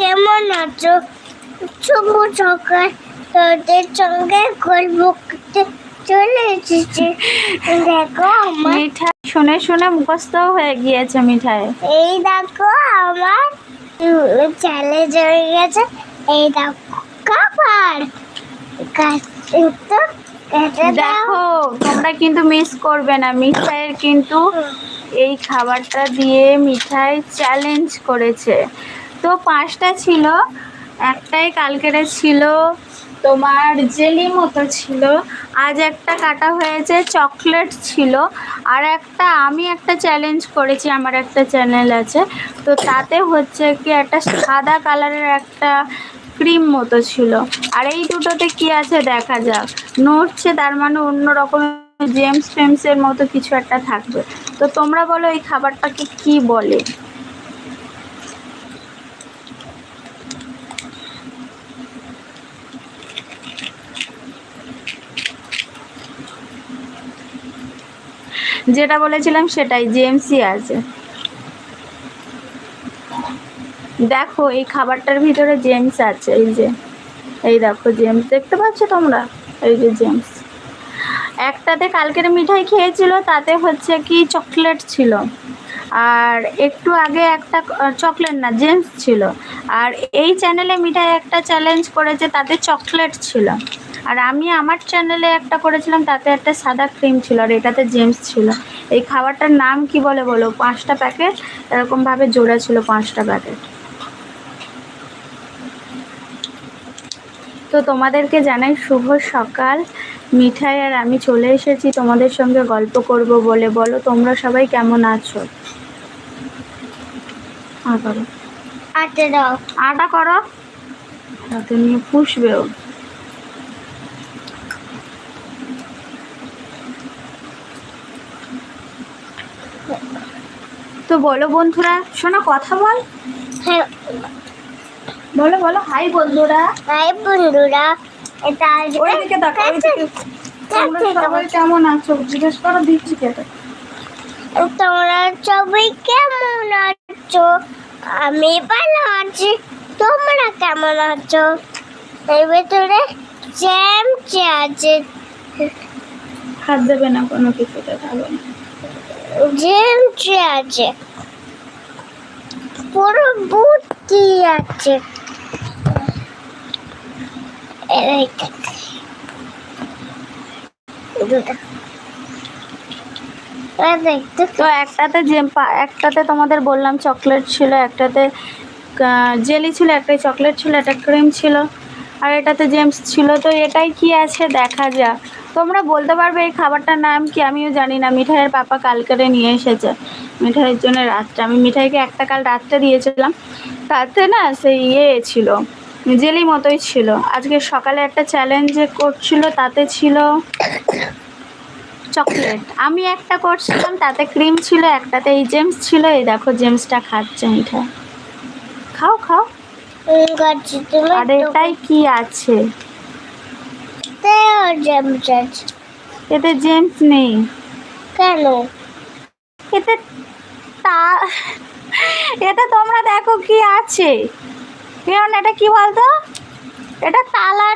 কেমন আছো? শুভ সকাল। তোদের সঙ্গে গল্প করতে চলে এসেছি। দেখো আমার মিঠাই শুনে শুনে মুখস্থ হয়ে গিয়েছে মিঠাই। এই দেখো আমার চ্যালেঞ্জ হয়ে গেছে। এই দেখো খাবার দেখো তোমরা কিন্তু মিস করবে না। মিঠাইয়ের কিন্তু এই খাবারটা দিয়ে মিঠাই চ্যালেঞ্জ করেছে। তো পাঁচটা ছিল, একটাই কালকেরে ছিল, তোমার জেলি মতো ছিল, আজ একটা কাটা হয়েছে, চকলেট ছিল, আর একটা আমি একটা চ্যালেঞ্জ করেছি, আমার একটা চ্যানেল আছে, তো তাতে হচ্ছে কি একটা সাদা কালারের একটা ক্রিম মতো ছিল। আর এই দুটোতে কি আছে দেখা যাক। নড়ছে তার মানে অন্য রকম জেমস ফেমসের মতো কিছু একটা থাকবে। তো তোমরা বলো এই খাবারটাকে কি বলে? যেটা বলেছিলাম সেটাই জেমসই আছে। দেখো, এই খাবারটার ভিতরে জেমস আছে, এই যে। এই দেখো জেমস দেখতে পাচ্ছ তোমরা? এই যে জেমস একটাতে কালকের মিঠাই খেয়েছিল, তাতে হচ্ছে কি চকলেট ছিল। আর একটু আগে একটা চকলেট না জেমস ছিল। আর এই চ্যানেলে মিঠাই একটা চ্যালেঞ্জ করেছে, তাতে চকলেট ছিল। আর আমি আমার চ্যানেলে একটা করেছিলাম তাতে একটা সাদা ক্রিম ছিল আর এটাতে জেমস ছিল। এই খাবারটার নাম কি বলে বলো? পাঁচটা প্যাকেট এরকমভাবে জোড়া ছিল পাঁচটা প্যাকেট তো তোমাদেরকে জানাই শুভ সকাল। মিঠাই আর আমি চলে এসেছি তোমাদের সঙ্গে গল্প করব বলে। বলো তোমরা সবাই কেমন আছো? আ করো আটে আটা করো। হাতে নিয়ে পুষবেও। তো বলো বন্ধুরা শোনো কথা বল। হ্যাঁ। বলো বলো হাই বন্ধুরা। তাই বন্ধুরা এটা আজ ওইদিকে দেখো ওইদিকে তোমরা সবাই কেমন আছো? জিজ্ঞেস করো দিচ্ছি কেটে তোমরা সবাই কেমন আছো? আমি ভালো আছি। তোমরা কেমন আছো? এর ভেতরে জ্যামচে আছে। হাত দেবে না কোনো কিছুতে খাবে না। জ্যামচে আছে। আছে। তো একটাতে পা- একটাতে তোমাদের বললাম চকলেট ছিল, একটাতে জেলি ছিল, একটাই চকলেট ছিল, একটা ক্রিম ছিল, আর এটাতে জেমস ছিল। তো এটাই কি আছে? দেখা যাক। তোমরা বলতে পারবে এই খাবারটার নাম কি? আমিও জানি না। মিঠাইয়ের পাপা কালকেরে নিয়ে এসেছে। মিঠাইয়ের জন্য রাত্রে আমি মিঠাইকে একটা কাল রাত্রে দিয়েছিলাম। তাতে না সেই ইয়ে ছিল জেলি মতোই ছিল। আজকে সকালে একটা চ্যালেঞ্জে করছিল তাতে ছিল চকলেট আমি একটা করছিলাম তাতে ক্রিম ছিল একটাতে এই জেমস ছিল। এই দেখো জেমসটা খাচ্ছে মিঠাই। খাও খাও। আর এটাই কি আছে? জ্যামচ আছে এতে জেমস নেই। কেন? এতে তা এতে তোমরা দেখো কি আছে। কেন এটা কি বলতো? এটা তালারে